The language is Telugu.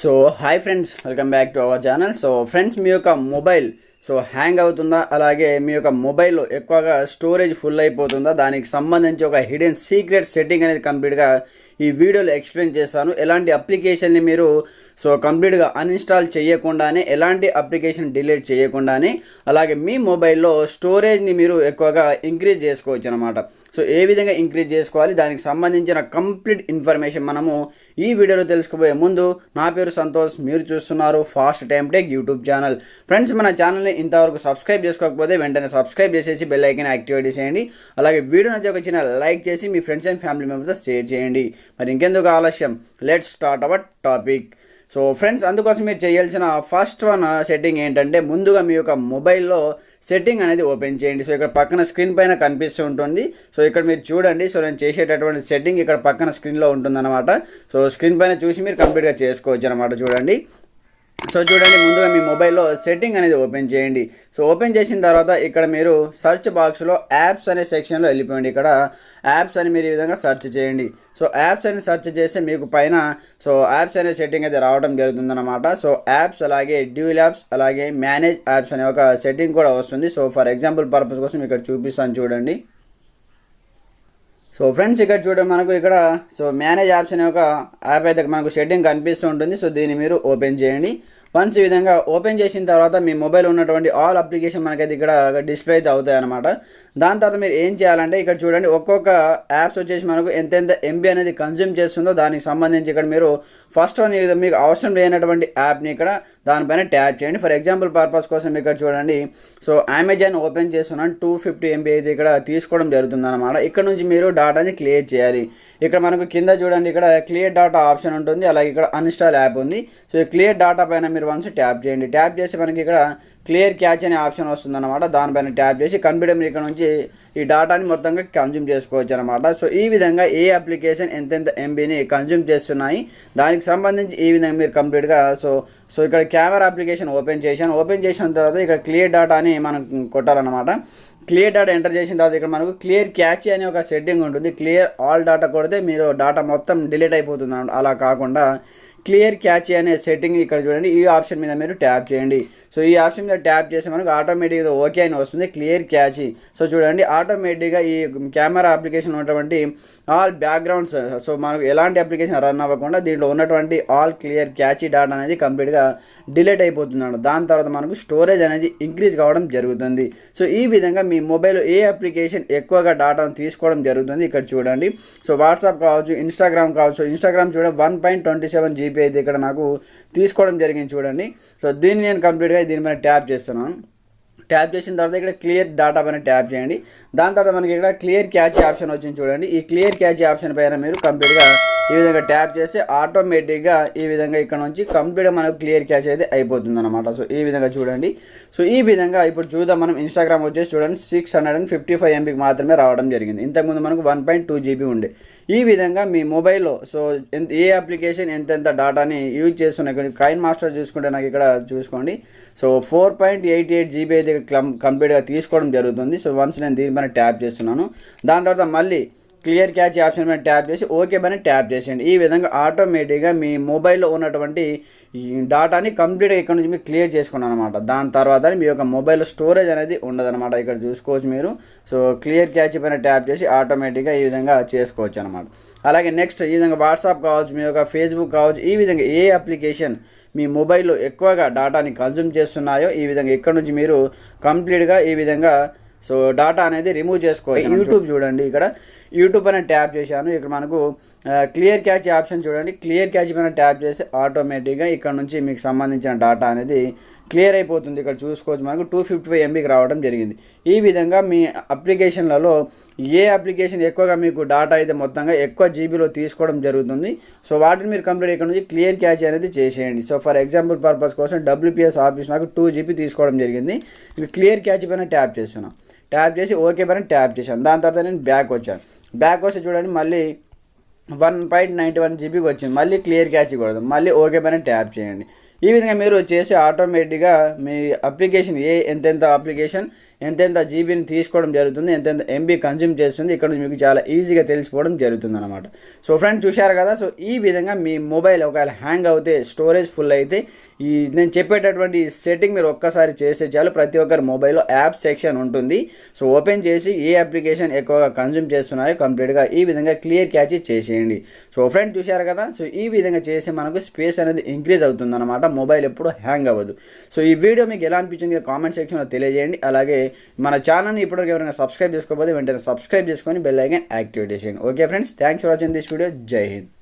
So hi friends welcome back to our channel so friends మీ యొక్క మొబైల్ సో హ్యాంగ్ అవుతుందా? అలాగే మీ యొక్క మొబైల్లో ఎక్కువగా స్టోరేజ్ ఫుల్ అయిపోతుందా? దానికి సంబంధించి ఒక హిడెన్ సీక్రెట్ సెట్టింగ్ అనేది కంప్లీట్గా ఈ వీడియోలో ఎక్స్ప్లెయిన్ చేస్తాను. ఎలాంటి అప్లికేషన్ని మీరు సో కంప్లీట్గా అన్ఇన్స్టాల్ చేయకుండానే ఎలాంటి అప్లికేషన్ డిలీట్ చేయకుండానే అలాగే మీ మొబైల్లో స్టోరేజ్ని మీరు ఎక్కువగా ఇంక్రీజ్ చేసుకోవచ్చు అనమాట సో ఏ విధంగా ఇంక్రీజ్ చేసుకోవాలి? దానికి సంబంధించిన కంప్లీట్ ఇన్ఫర్మేషన్ మనము ఈ వీడియోలో తెలుసుకోబోయే ముందు నా పేరు సంతోష్ మీరు చూస్తున్నారు fast time tech YouTube channel friends మన ఛానల్ని ఇంతవరకు సబ్స్క్రైబ్ చేసుకోకపోతే వెంటనే సబ్స్క్రైబ్ చేసేసి బెల్ ఐకన్ యాక్టివేట్ చేయండి అలాగే వీడియో నచ్చి ఒక చిన్న లైక్ చేసి మీ ఫ్రెండ్స్ అండ్ ఫ్యామిలీ మెంబర్స్తో షేర్ చేయండి. మరి ఇంకెందుకు ఆలస్యం? Let's start our topic so friends అందుకోసం మీరు చేయాల్సిన ఫస్ట్ వన్ సెట్టింగ్ ఏంటంటే ముందుగా మీ యొక్క మొబైల్లో సెట్టింగ్ అనేది ఓపెన్ చేయండి. సో ఇక్కడ పక్కన స్క్రీన్ పైన కనిపిస్తూ ఉంటుంది. సో ఇక్కడ మీరు చూడండి. సో నేను చేసేటటువంటి సెట్టింగ్ ఇక్కడ పక్కన స్క్రీన్లో ఉంటుందన్నమాట. సో స్క్రీన్ పైన చూసి మీరు కంప్లీట్గా చేసుకోవచ్చు అనమాట చూడండి. సో చూడండి ముందుగా మీ మొబైల్లో సెట్టింగ్ అనేది ఓపెన్ చేయండి. సో ఓపెన్ చేసిన తర్వాత ఇక్కడ మీరు సెర్చ్ బాక్స్లో యాప్స్ అనే సెక్షన్లో వెళ్ళిపోయండి ఇక్కడ యాప్స్ అని మీరు ఈ విధంగా సెర్చ్ చేయండి. సో యాప్స్ అని సెర్చ్ చేస్తే మీకు పైన సో యాప్స్ అనే సెట్టింగ్ అయితే రావడం జరుగుతుందన్నమాట. సో యాప్స్ అలాగే డ్యూల్ యాప్స్ అలాగే మేనేజ్ యాప్స్ అనే ఒక సెట్టింగ్ కూడా వస్తుంది. సో ఫర్ ఎగ్జాంపుల్ పర్పస్ కోసం ఇక్కడ చూపిస్తాను చూడండి. సో ఫ్రెండ్స్ ఇక్కడ చూడండి మనకు ఇక్కడ సో మేనేజ్ యాప్స్ అనే ఒక యాప్ అయితే మనకు షెడ్డింగ్ కనిపిస్తూ ఉంటుంది. సో దీన్ని మీరు ఓపెన్ చేయండి. వన్స్ ఈ విధంగా ఓపెన్ చేసిన తర్వాత మీ మొబైల్ ఉన్నటువంటి ఆల్ అప్లికేషన్ మనకైతే ఇక్కడ డిస్ప్లే అయితే అవుతాయి అనమాట దాని తర్వాత మీరు ఏం చేయాలంటే ఇక్కడ చూడండి ఒక్కొక్క యాప్స్ వచ్చేసి మనకు ఎంతెంత ఎంబీ అనేది కన్జ్యూమ్ చేస్తుందో దానికి సంబంధించి ఇక్కడ మీరు ఫస్ట్ వన్ మీకు అవసరం లేనటువంటి యాప్ని ఇక్కడ దానిపైన ట్యాప్ చేయండి. ఫర్ ఎగ్జాంపుల్ పర్పస్ కోసం ఇక్కడ చూడండి. సో అమెజాన్ ఓపెన్ చేస్తున్నాను. టూ ఫిఫ్టీ ఎంబీ అయితే ఇక్కడ తీసుకోవడం జరుగుతుంది అనమాట ఇక్కడ నుంచి మీరు డాటాని క్లియర్ చేయాలి. ఇక్కడ మనకు కింద చూడండి ఇక్కడ క్లియర్ డాటా ఆప్షన్ ఉంటుంది. అలాగే ఇక్కడ అన్ఇన్స్టాల్ యాప్ ఉంది. సో క్లియర్ డాటా పైన మీరు వన్స్ ట్యాప్ చేయండి. ట్యాప్ చేసి మనకి ఇక్కడ క్లియర్ క్యాచ్ అనే ఆప్షన్ వస్తుందన్నమాట. దానిపైన ట్యాప్ చేసి కంప్యూటర్ ఇక్కడ నుంచి ఈ డాటాని మొత్తంగా కన్జ్యూమ్ చేసుకోవచ్చు అనమాట సో ఈ విధంగా ఏ అప్లికేషన్ ఎంతెంత ఎంబీని కన్జ్యూమ్ చేస్తున్నాయి దానికి సంబంధించి ఈ విధంగా మీరు కంప్లీట్గా సో సో ఇక్కడ కెమెరా అప్లికేషన్ ఓపెన్ చేశాను. ఓపెన్ చేసిన తర్వాత ఇక్కడ క్లియర్ డాటాని మనం కొట్టాలన్నమాట. క్లియర్ డాటా ఎంటర్ చేసిన తర్వాత ఇక్కడ మనకు క్లియర్ క్యాచ్ అనే ఒక సెట్టింగ్ ఉంటుంది. క్లియర్ ఆల్ డాటా కొడితే మీరు డాటా మొత్తం డిలీట్ అయిపోతుంది అన్నమాట. అలా కాకుండా క్లియర్ క్యాచ్ అనే సెట్టింగ్ ఇక్కడ చూడండి. ఈ ఆప్షన్ మీద మీరు ట్యాప్ చేయండి. సో ఈ ఆప్షన్ మీద ట్యాప్ చేస్తే మనకు ఆటోమేటిక్గా ఓకే అని వస్తుంది. క్లియర్ క్యాచ్ సో చూడండి. ఆటోమేటిక్గా ఈ కెమెరా అప్లికేషన్ ఉన్నటువంటి ఆల్ బ్యాక్గ్రౌండ్స్ సో మనకు ఎలాంటి అప్లికేషన్ రన్ అవ్వకుండా దీంట్లో ఉన్నటువంటి ఆల్ క్లియర్ క్యాచ్ డాటా అనేది కంప్లీట్గా డిలీట్ అయిపోతుంది అన్నమాట. దాని తర్వాత మనకు స్టోరేజ్ అనేది ఇంక్రీజ్ కావడం జరుగుతుంది. సో ఈ విధంగా మీ మొబైల్ ఏ అప్లికేషన్ ఎక్కువగా డాటాను తీసుకోవడం జరుగుతుంది ఇక్కడ చూడండి. సో వాట్సాప్ కావచ్చు ఇన్స్టాగ్రామ్ కావచ్చు ఇన్స్టాగ్రామ్ చూడండి one point twenty seven GB అయితే ఇక్కడ నాకు తీసుకోవడం జరిగింది చూడండి. సో దీన్ని నేను కంప్లీట్గా దీని మీద ట్యాప్ చేస్తున్నాను. ట్యాప్ చేసిన తర్వాత ఇక్కడ క్లియర్ డాటా పైన ట్యాప్ చేయండి. దాని తర్వాత మనకి ఇక్కడ క్లియర్ క్యాచ్ ఆప్షన్ వచ్చింది చూడండి. ఈ క్లియర్ క్యాచ్ ఆప్షన్ పైన మీరు కంప్లీట్గా ఈ విధంగా ట్యాప్ చేస్తే ఆటోమేటిక్గా ఈ విధంగా ఇక్కడ నుంచి కంప్లీట్గా మనకు క్లియర్ క్యాచ్ అయితే అయిపోతుంది అనమాట సో ఈ విధంగా చూడండి. సో ఈ విధంగా ఇప్పుడు చూద్దాం మనం ఇన్స్టాగ్రామ్ వచ్చేసి చూడండి six hundred and fifty five ఎంబీకి మాత్రమే రావడం జరిగింది. ఇంతకుముందు మనకు వన్ పాయింట్ టూ జీబీ ఉండే. ఈ విధంగా మీ మొబైల్లో సో ఎంత ఏ అప్లికేషన్ ఎంతెంత డాటాని యూజ్ చేస్తున్నాయి కైన్ మాస్టర్ చూసుకుంటే నాకు ఇక్కడ చూసుకోండి. So four point eight eight GB అయితే కంప్లీట్గా తీసుకోవడం జరుగుతుంది. సో వన్స్ నేను దీనిపైన ట్యాప్ చేస్తున్నాను. దాని తర్వాత మళ్ళీ క్లియర్ క్యాచ్ ఆప్షన్ మీద ట్యాప్ చేసి ఓకే పైన ట్యాప్ చేసేయండి. ఈ విధంగా ఆటోమేటిక్గా మీ మొబైల్లో ఉన్నటువంటి ఈ డాటాని కంప్లీట్గా ఇక్కడ నుంచి మీరు క్లియర్ చేసుకున్నాను అనమాట దాని తర్వాత మీ యొక్క మొబైల్ స్టోరేజ్ అనేది ఉండదన్నమాట ఇక్కడ చూసుకోవచ్చు మీరు. సో క్లియర్ క్యాచ్ పైన ట్యాప్ చేసి ఆటోమేటిక్గా ఈ విధంగా చేసుకోవచ్చు అనమాట అలాగే నెక్స్ట్ ఈ విధంగా వాట్సాప్ కావచ్చు మీ యొక్క ఫేస్బుక్ కావచ్చు ఈ విధంగా ఏ అప్లికేషన్ మీ మొబైల్లో ఎక్కువగా డాటాని కన్జ్యూమ్ చేస్తున్నాయో ఈ విధంగా ఇక్కడ నుంచి మీరు కంప్లీట్గా ఈ విధంగా సో డాటా అనేది రిమూవ్ చేసుకోవాలి యూట్యూబ్ చూడండి ఇక్కడ. యూట్యూబ్ పైన ట్యాప్ చేశాను. ఇక్కడ మనకు క్లియర్ క్యాచ్ ఆప్షన్ చూడండి. క్లియర్ క్యాచ్ పైన ట్యాప్ చేసి ఆటోమేటిక్గా ఇక్కడ నుంచి మీకు సంబంధించిన డాటా అనేది క్లియర్ అయిపోతుంది. ఇక్కడ చూసుకోవచ్చు మనకు. టూ ఫిఫ్టీ ఫైవ్ ఎంబీకి రావడం జరిగింది. ఈ విధంగా మీ అప్లికేషన్లలో ఏ అప్లికేషన్ ఎక్కువగా మీకు డాటా అయితే మొత్తంగా ఎక్కువ జీబీలో తీసుకోవడం జరుగుతుంది. సో వాటిని మీరు కంప్లీట్ ఇక్కడ నుంచి క్లియర్ క్యాచ్ అనేది చేసేయండి. సో ఫర్ ఎగ్జాంపుల్ పర్పస్ కోసం డబ్ల్యూపీఎస్ ఆఫీస్ నాకు టూ జీబీ తీసుకోవడం జరిగింది. క్లియర్ క్యాచ్ పైన ట్యాప్ చేస్తున్నాను ట్యాప్ చేసి ఓకే పైన ట్యాప్ చేశాను. దాని తర్వాత నేను బ్యాక్ వచ్చాను. బ్యాక్ వస్తే చూడండి మళ్ళీ వన్ పాయింట్ నైంటీ వన్ జీబీకి వచ్చింది. మళ్ళీ క్లియర్ క్యాచ్ కొడదాం మళ్ళీ ఓకే పైన ట్యాప్ చేయండి. ఈ విధంగా మీరు చేసి ఆటోమేటిక్గా మీ అప్లికేషన్ ఏ ఎంతెంత అప్లికేషన్ ఎంతెంత జీబీని తీసుకోవడం జరుగుతుంది ఎంతెంత ఎంబీ కన్జ్యూమ్ చేస్తుంది ఇక్కడ నుంచి మీకు చాలా ఈజీగా తెలిసిపోవడం జరుగుతుంది అనమాట సో ఫ్రెండ్స్ చూశారు కదా? సో ఈ విధంగా మీ మొబైల్ ఒకవేళ హ్యాంగ్ అవుతే స్టోరేజ్ ఫుల్ అయితే ఈ నేను చెప్పేటటువంటి సెట్టింగ్ మీరు ఒక్కసారి చేసే చాలు. ప్రతి ఒక్కరి మొబైల్లో యాప్ సెక్షన్ ఉంటుంది. సో ఓపెన్ చేసి ఏ అప్లికేషన్ ఎక్కువగా కన్జ్యూమ్ చేస్తున్నాయో కంప్లీట్గా ఈ విధంగా క్లియర్ క్యాచ్ చేసేయండి. సో ఫ్రెండ్ చూశారు కదా? సో ఈ విధంగా చేసి మనకు స్పేస్ అనేది ఇంక్రీజ్ అవుతుంది కూడా మొబైల్ ఎప్పుడు హ్యాంగ్ అవ్వదు. సో ఈ వీడియో మీకు ఎలా అనిపించింది కామెంట్ సెక్షన్లో తెలియజేయండి. అలాగే మన ఛానల్ని ఇప్పటివరకు ఎవరైనా సబ్స్క్రైబ్ చేసుకోకపోతే వెంటనే సబ్స్క్రైబ్ చేసుకొని బెల్ ఐకాన్ యాక్టివేట్ చేయండి okay friends thanks for watching this video Jai Hind